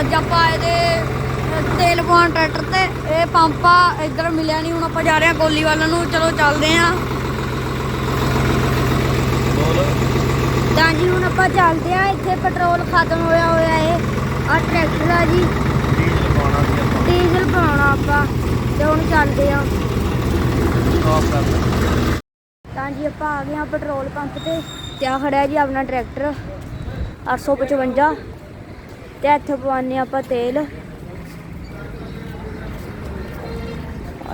ਅੱਜ ਆਪਾਂ ਇਹਦੇ ਅ, ਤੇਲ ਪਵਾਉਣ ਟਰੈਕਟਰ ਤੇ ਇਹ ਪੰਪ ਆ ਇੱਧਰ ਮਿਲਿਆ ਨਹੀਂ ਹੁਣ ਆਪਾਂ ਜਾ ਰਹੇ ਹਾਂ ਕੋਲੀ ਵੱਲ ਨੂੰ ਚਲੋ ਚੱਲਦੇ ਹਾਂ। ਤਾਂ ਜੀ ਹੁਣ ਆਪਾਂ ਚੱਲਦੇ ਆ ਇੱਥੇ ਪੈਟਰੋਲ ਖਤਮ ਹੋਇਆ ਹੋਇਆ ਏ ਆ ਟਰੈਕਟਰ ਆ ਜੀ। ਡੀਜ਼ਲ ਪਾਉਣਾ ਸੀ ਆਪਾਂ। ਡੀਜ਼ਲ ਪਾਉਣਾ ਆਪਾਂ ਤੇ ਹੁਣ ਚੱਲਦੇ ਆ ਕਰ ਤਾਂ ਜੀ ਆਪਾਂ ਆ ਗਏ ਆ ਪੈਟਰੋਲ ਪੰਪ ਤੇ ਤੇ ਆ ਖੜਿਆ ਜੀ ਆਪਣਾ ਟਰੈਕਟਰ 855 ਤੇ ਇੱਥੇ ਪਵਾਉਂਦੇ ਆਪਾਂ ਤੇਲ। ਆ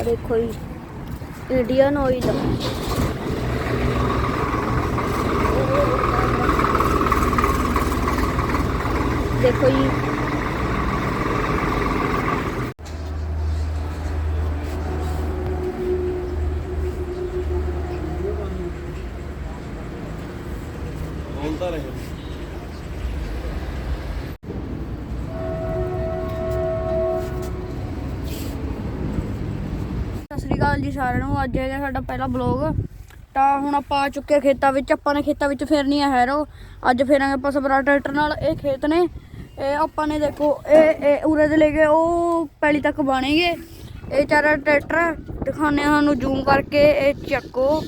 ਦੇਖੋ ਜੀ ਇੰਡੀਅਨ ਆਇਲ ਦੇਖੋ ਜੀ। ਬੋਲਦਾ ਰਹੇ। ਸਤਿ ਸ੍ਰੀ ਅਕਾਲ ਜੀ ਸਾਰਿਆਂ ਨੂੰ। ਅੱਜ ਹੈਗਾ ਸਾਡਾ ਪਹਿਲਾ ਬਲੌਗ ਤਾਂ ਹੁਣ ਆਪਾਂ ਆ ਚੁੱਕੇ ਖੇਤਾਂ ਵਿੱਚ। ਆਪਾਂ ਨੇ ਖੇਤਾਂ ਵਿੱਚ ਫੇਰਨੀ ਹੈ ਹੈਰੋ। ਅੱਜ ਫੇਰਾਂਗੇ ਆਪਾਂ ਸਬਰਾ ਟਰੈਕਟਰ ਨਾਲ। ਇਹ ਖੇਤ ਨੇ। ਇਹ ਆਪਾਂ ਨੇ ਦੇਖੋ, ਇਹ ਇਹ ਉਰੇ ਦੇ ਲੈ ਕੇ ਉਹ ਪੈਲੀ ਤੱਕ ਬਾਣੇਗੇ। ਇਹ ਚਾਰਾ ਟਰੈਕਟਰ ਦਿਖਾਉਂਦੇ ਹਾਂ ਤੁਹਾਨੂੰ ਜ਼ੂਮ ਕਰਕੇ। ਇਹ ਚੱਕੋ।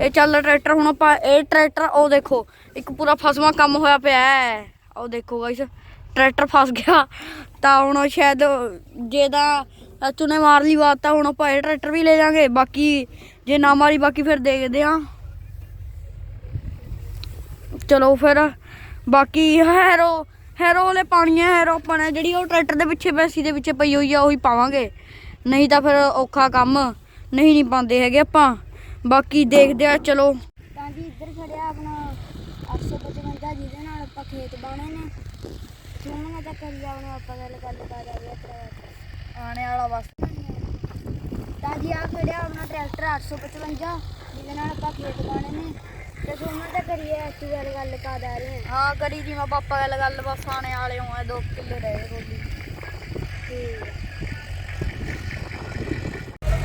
ਇਹ ਚੱਲ ਟਰੈਕਟਰ। ਹੁਣ ਆਪਾਂ ਇਹ ਟਰੈਕਟਰ, ਉਹ ਦੇਖੋ। ਇੱਕ ਪੂਰਾ ਫਸਵਾ ਕੰਮ ਹੋਇਆ ਪਿਆ ਹੈ। ਉਹ ਦੇਖੋ ਗਾਇਸ ਟਰੈਕਟਰ ਫਸ ਗਿਆ। ਤਾਂ ਹੁਣ ਸ਼ਾਇਦ ਜੇ ਤਾਂ ਚਾਚੂ ਨੇ ਮਾਰ ਲਈ ਬਾਤ, ਤਾਂ ਹੁਣ ਆਪਾਂ ਇਹ ਟਰੈਕਟਰ ਵੀ ਲੈ ਜਾਾਂਗੇ। ਬਾਕੀ ਜੇ ਨਾ ਮਾਰੀ, ਬਾਕੀ ਫਿਰ ਦੇਖਦੇ ਆ ਚਲੋ ਫਿਰ, ਬਾਕੀ ਹੈਰੋ ਹੈਰੋ ਵਾਲੇ ਪਾਣੀ ਹੈ ਹੈਰੋ ਆਪਾਂ ਨੇ ਜਿਹੜੀ ਉਹ ਟਰੈਕਟਰ ਦੇ ਪਿੱਛੇ ਬੈਸੀ ਦੇ ਪਿੱਛੇ ਪਈ ਹੋਈ ਆ, ਉਹੀ ਪਾਵਾਂਗੇ। ਨਹੀਂ ਤਾਂ ਫਿਰ ਔਖਾ ਕੰਮ, ਨਹੀਂ ਨਹੀਂ ਪਾਉਂਦੇ ਹੈਗੇ ਆਪਾਂ। ਬਾਕੀ ਦੇਖਦੇ ਆ ਚਲੋ। ਤਾਂ ਜੀ ਇੱਧਰ ਖੜਿਆ ਆਪਣਾ 855 ਜਿਹਦੇ ਨਾਲ ਆਪਾਂ ਖੇਤ ਬਾਣੇ ਨੇ। ਸੁਣਨਾ ਤਾਂ ਕਰੀ ਜਾਵਣੇ ਆਪਾਂ ਗੱਲ ਗੱਲ ਕਰ ਰਹੇ ਆਣੇ ਵਾਲਾ ਬਸ ਤਾਂ ਜੀ ਆ ਖੜਿਆ ਆਪਣਾ ਟਰੈਕਟਰ 855 ਜਿਹਦੇ ਨਾਲ ਆਪਾਂ ਖੇਤ ਬਾਣੇ ਨੇ। ਤੇ ਸੁਣਨਾ ਤਾਂ ਕਰੀਏ ਐਸੀ ਗੱਲ ਗੱਲ ਕਰ ਰਹੇ ਹਾਂ ਕਰੀ ਜੀ ਮੈਂ ਪਾਪਾ ਗੱਲ ਗੱਲ ਬਸ ਆਣੇ ਵਾਲੇ ਹੋਏ ਦੋ ਕਿੱਲੇ ਰਹੇ ਰੋਲੀ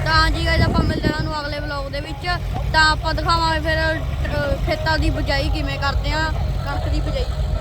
ਤਾਂ ਜੀ ਗਾਇਸ ਆਪਾਂ ਮਿਲਦੇ ਹਾਂ ਤੁਹਾਨੂੰ ਅਗਲੇ ਵਲੌਗ ਦੇ ਵਿੱਚ। ਤਾਂ ਆਪਾਂ ਦਿਖਾਵਾਂਗੇ ਫਿਰ ਖੇਤਾਂ ਦੀ ਬਜਾਈ ਕਿਵੇਂ ਕਰਦੇ ਆ ਕਣਕ ਦੀ ਬਜਾਈ।